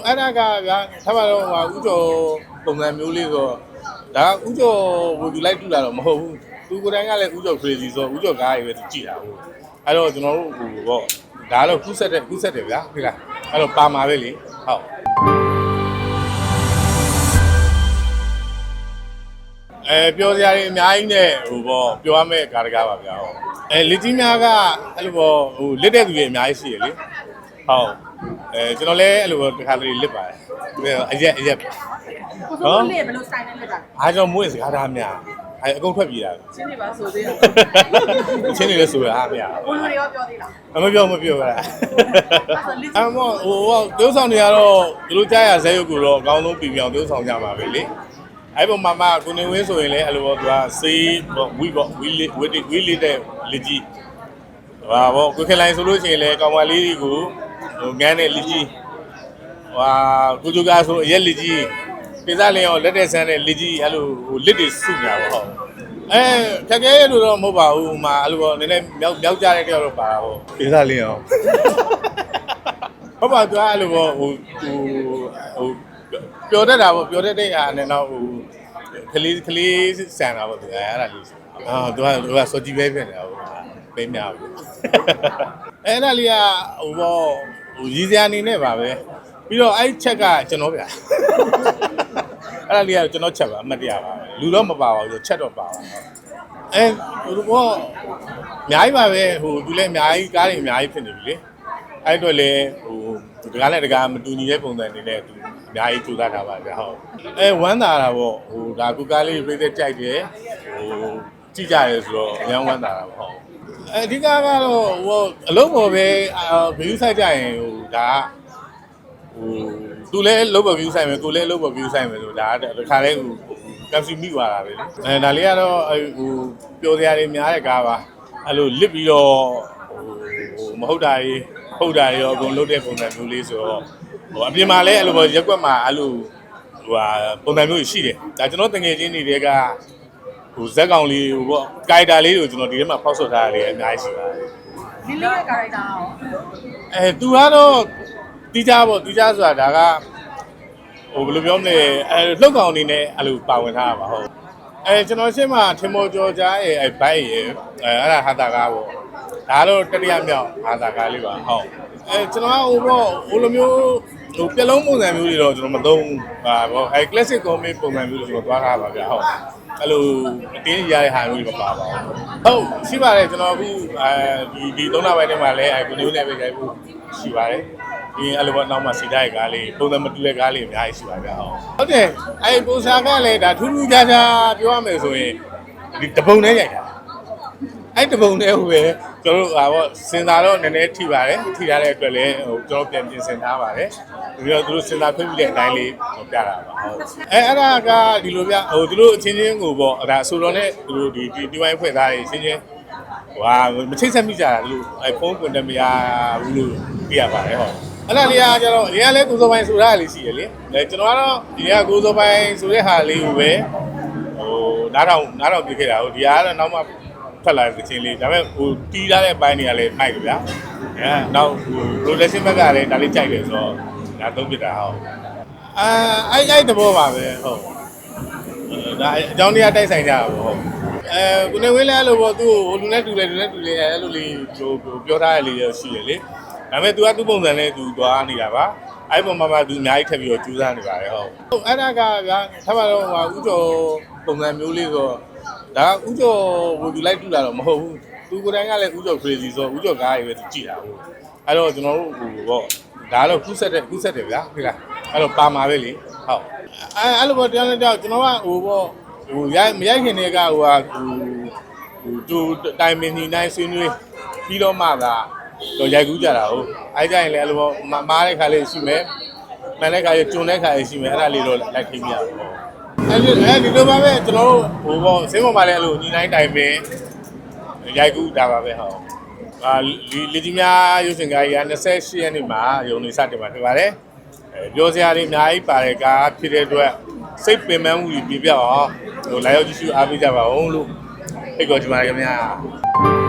ဟုတ်အဲ့ဒါကဗျာထားပါတော့ဟိုဥကျော်ပုံစံမျိုးလေးဆိုဒါဥကျော်ဟိုဒီလိုက်တူတာတော့မဟုတ်ဘူးသူကိုယ်တိုင်ကလည်းဥကျော် crazy ဆိုဥကျော်ကားတွေပဲသူကြည့်တာဟုတ်အဲ့တော့ကျွန်တော်တို့ဟိုပေါ့ဒါတော့ကူးဆက်တယ်ကူးဆက်တယ်ဗျာဟုတ်လားအဲ့တော့ပါမှာပဲလေဟုတ်အဲပြောစရာတွေအများကြီးနဲ့ဟိုပေါ့ပြောရမယ့်ကားတကားပါဗျာဟုတ်အဲလက်ကြီးများကအဲ့လိုပေါ့ဟိုလစ်တဲ့သူတွေအများကြီးရှိရလေဟုတ် အဲကျွန်တော်လည်းအဲ့လိုပေါ့တစ်ခါတလေလစ်ပါတယ်အရက်အရက်ကိုစိုးလေးဘယ်လိုဆိုင်နဲ့လက်တာအားကြောင့်မွေးစကားသားများအဲအကုန်ထွက်ပြေးတာရှင်းနေပါဆိုသေးတယ်ချင်းနေလဲဆိုတာအားမရဘိုးလူတွေရောပြောသေးလားအမပြောမပြောပါအမေဟိုဟိုတိုးဆောင်တွေကတော့သူတို့ကြားရဇဲရုပ်ကိုတော့အကောင်းဆုံးပြင်ပြောင်းတိုးဆောင်ကြပါပဲလေအဲ့ပုံမှာမှကိုနေဝင်းဆိုရင်လည်းအဲ့လိုပေါ့သူကစေးပေါ့ဝီပေါ့ဝီလီဝီလီဝီလီတဲ့လက်ကြီးဟာပေါ့ကိုခလိုင်းဆိုလို့ရှိရင်လည်းကောင်မလေးတွေကို ဟိုငန်းတဲ့လက်ကြီးဟာကိုကျူကာဆိုအရက်လက်ကြီးပိစားလင်းရောလက်တဲ့ဆန်းတဲ့လက်ကြီးအဲ့လိုဟိုလက်တွေစုညာပေါ့ဟုတ်အဲခက်ခဲရလို့တော့မဟုတ်ပါဘူးဟိုမှာအဲ့လိုပေါ့နည်းနည်းမြောက်မြောက်ကြတဲ့တယောက်တော့ပါတာပေါ့ပိစားလင်းရောဟုတ်ပါသူအဲ့လိုပေါ့ဟိုဟိုဟိုပျော်တတ်တာပေါ့ပျော်တတ်တဲ့အားနဲ့တော့ဟိုကလေးကလေးဆန်တာပေါ့သူအဲ့ဒါလေးအာသူကသူကစောကြည့်ပဲဖြစ်နေတာပေါ့ပဲများဘူးအဲ့ဒါလေးကဟိုပေါ့ ဟိုရည်စရာအနေနဲ့ပါပဲပြီးတော့အဲ့ချက်ကကျွန်တော်ဗျာအဲ့ဒါလေးကကျွန်တော်ချက်ပါအမှတ်တရပါပဲလူတော့မပါပါဘူးချက်တော့ပါပါအဲဟိုဘောအများကြီးပါပဲဟိုသူလည်းအများကြီးကားတွေအများကြီးဖြစ်နေပြီလေအဲ့အတွက်လည်းဟိုဒီကားနဲ့ဒီကားမတူညီတဲ့ပုံစံတွေနဲ့သူအများကြီးကြိုးစားထားပါဗျာဟုတ်အဲဝမ်းသာတာပေါ့ဟိုဒါကုကားလေးပြည့်တဲ့ကြိုက်တယ်ဟို ကြည့်ကြရဲဆိုတော့အများဝမ်းသာတာပေါ့ဟုတ်အဓိကကတော့ဟိုအလုံးပေါ်ပဲအာဘီယူဆိုင်ကြရင်ဟိုဒါကဟိုသူလည်းလုတ်ပေါ် view ဆိုင်မယ်ကိုလည်းလုတ်ပေါ် view ဆိုင်မယ်ဆိုဒါတခါလဲဟိုကပ်စီမိသွားတာပဲလေအဲဒါလေးကတော့ဟိုပျော်စရာတွေများတဲ့ကားပါအဲ့လိုလစ်ပြီးတော့ဟိုမဟုတ်တာတွေဟုတ်တာတွေရောအကုန်လုတ်တဲ့ပုံစံမျိုးလေးဆိုတော့ဟိုအပြင်မှာလည်းအဲ့လိုပေါ့ရက်ွက်မှာအဲ့လိုဟိုဟာပုံစံမျိုးရှိတယ်ဒါကျွန်တော်တငယ်ချင်းတွေက ဟိုဇက်ကောင်လေးဟိုပေါ့ကိုက်တာလေးကိုကျွန်တော်ဒီထဲမှာဖောက်ဆွတ်ထားရတယ်အများကြီးရှိပါတယ်ဒီလေးရဲ့ကာရိုက်တာရောအဲသူကတော့တီးကြပေါ့တီးကြဆိုတာဒါကဟိုဘယ်လိုပြောမလဲအဲလှုပ်ကောင်အနေနဲ့အဲ့လိုပါဝင်ထားတာပါဟုတ်အဲကျွန်တော်ရှင်းမှာထင်မောကျော်ကြားရဲ့အဲဘိုက်ရဲ့အဲအဲ့ဒါဟာတာကားပေါ့ဒါတော့တတိယမြောက်ဟာတာကားလေးပါဟုတ်အဲကျွန်တော်ကဟိုပေါ့ဟိုလိုမျိုး ဟိုပြလုံးပုံစံမျိုးတွေတော့ကျွန်တော်မသုံးပါပေါ့အဲ classic comic ပုံစံမျိုးတွေကျွန်တော်သွားထားပါဗျာဟုတ်အဲ့လိုအတင်းရတဲ့ဟာမျိုးတွေမပါပါဘူးဟုတ်ရှိပါတယ်ကျွန်တော်အခုအဲဒီဒီသုံးလပိုင်းထဲမှာလည်းအဲကိုနေဦးနဲ့ပဲကြိုက်ဖို့ရှိပါတယ်ဒီအဲ့လိုပေါ့နောက်မှစီတိုင်းကားလေးပုံစံမတူတဲ့ကားလေးအများကြီးရှိပါဗျာဟုတ်ဟုတ်တယ်အဲပုံစံကလည်းဒါထူးထူးခြားခြားပြောရမယ်ဆိုရင်ဒီတပုံနဲ့ရိုက်တာ အဲ့တပုံနဲ့ဟိုပဲကျွန်တော်တို့ဟာပေါ့စင်သာတော့နည်းနည်းထိပါတယ်ထိထားတဲ့အတွက်လည်းဟိုကျွန်တော်ပြန်ပြင်ဆင်ထားပါတယ်ပြီးတော့သူတို့စင်သာဖွင့်ပြီးတဲ့အတိုင်းလေးဟိုပြတာပါဟုတ်အဲအဲ့ဒါကဒီလိုပြဟိုသူတို့အချင်းချင်းကိုပေါ့အဲ့ဒါအဆိုတော်နဲ့သူတို့ဒီဒီဒီဝိုင်းဖွဲ့သားတွေအချင်းချင်းဟိုဟာမချိတ်ဆက်မိကြတာလို့အဲဖုန်းကွန်တက်မရဘူးလို့ပြရပါတယ်ဟုတ်အဲ့ဒါလေးကကျတော့ဒီကလည်းကိုစောပိုင်းဆိုတာလေးရှိရလေအဲကျွန်တော်ကတော့ဒီကကိုစောပိုင်းဆိုတဲ့ဟာလေးကိုပဲဟိုနားထောင်နားထောင်ပြခဲ့တာဟိုဒီကတော့နောက်မှ ထွက်လာတဲ့ချင်းလေးဒါပေမဲ့ဟိုတီးထားတဲ့ပိုင်းတွေကလည်းမိုက်ကြဗျာအဲနောက်ဟို rotation ဘက်ကလည်းဒါလေးကြိုက်တယ်ဆိုတော့ဒါသုံးပြတာဟုတ်အာအဲ့အဲ့တဘောပါပဲဟုတ်ဒါအကြောင်းတရားတိုက်ဆိုင်ကြတာပေါ့ဟုတ်အဲကိုနေဝင်းလည်းအဲ့လိုပေါ့သူ့ကိုလူနဲ့တူတယ်လူနဲ့တူတယ်အဲ့လိုလေးဟိုပြောထားရလေးရရှိရလေဒါပေမဲ့ तू ကသူ့ပုံစံနဲ့ तू သွားနေတာပါအဲ့ပုံမှာမှ तू အများကြီးထပ်ပြီးတော့ကြိုးစားနေပါတယ်ဟုတ်ဟုတ်အဲ့ဒါကဗျာထားပါတော့ဟိုဥကျော်ပုံစံမျိုးလေးဆို ဒါကဥကျော်ဟို तू လိုက်တူတာတော့မဟုတ်ဘူးသူကိုယ်တိုင်ကလည်းဥကျော် crazy ဆိုဥကျော်ကားတွေပဲ तू ကြည့်တာဟုတ်အဲ့တော့ကျွန်တော်တို့ဟိုပေါ့ဒါတော့ကူးဆက်တယ်ကူးဆက်တယ်ဗျာဟုတ်လားအဲ့တော့ပါမှာပဲလေဟုတ်အဲ့အဲ့လိုပေါ့တရားနဲ့တရားကျွန်တော်ကဟိုပေါ့ဟိုရိုက်မရိုက်ခင်တည်းကဟိုဟာဟိုဟိုတူတိုင်မင်းညီနိုင်ဆွေးနွေးပြီးတော့မှသာတော့ရိုက်ကူးကြတာဟုတ်အဲ့ကြရင်လည်းအဲ့လိုပေါ့မမားတဲ့ခါလေးရှိမယ်မှန်တဲ့ခါရကျွန်းတဲ့ခါရရှိမယ်အဲ့ဒါလေးတော့လိုက်ထိပြရအောင် အဲ့ဒီအဲ့ဒီလိုပါပဲကျွန်တော်တို့ဟိုပေါ့စင်းပေါ်မှာလည်းအဲ့လိုညီနိုင်တိုင်ပင်ရိုက်ကူးတာပါပဲဟုတ်အာလီလီကြီးများရုပ်ရှင်ကားကြီးက28ရက်နေ့မှာရုံနေစတင်မှာဖြစ်ပါတယ်အဲပြောစရာတွေအများကြီးပါတယ်ကားဖြစ်တဲ့အတွက်စိတ်ပင်ပန်းမှုတွေပြပြအောင်ဟိုလာရောက်ကြည့်ရှုအားပေးကြပါဦးလို့ဖိတ်ခေါ်ချင်ပါတယ်ခင်ဗျာ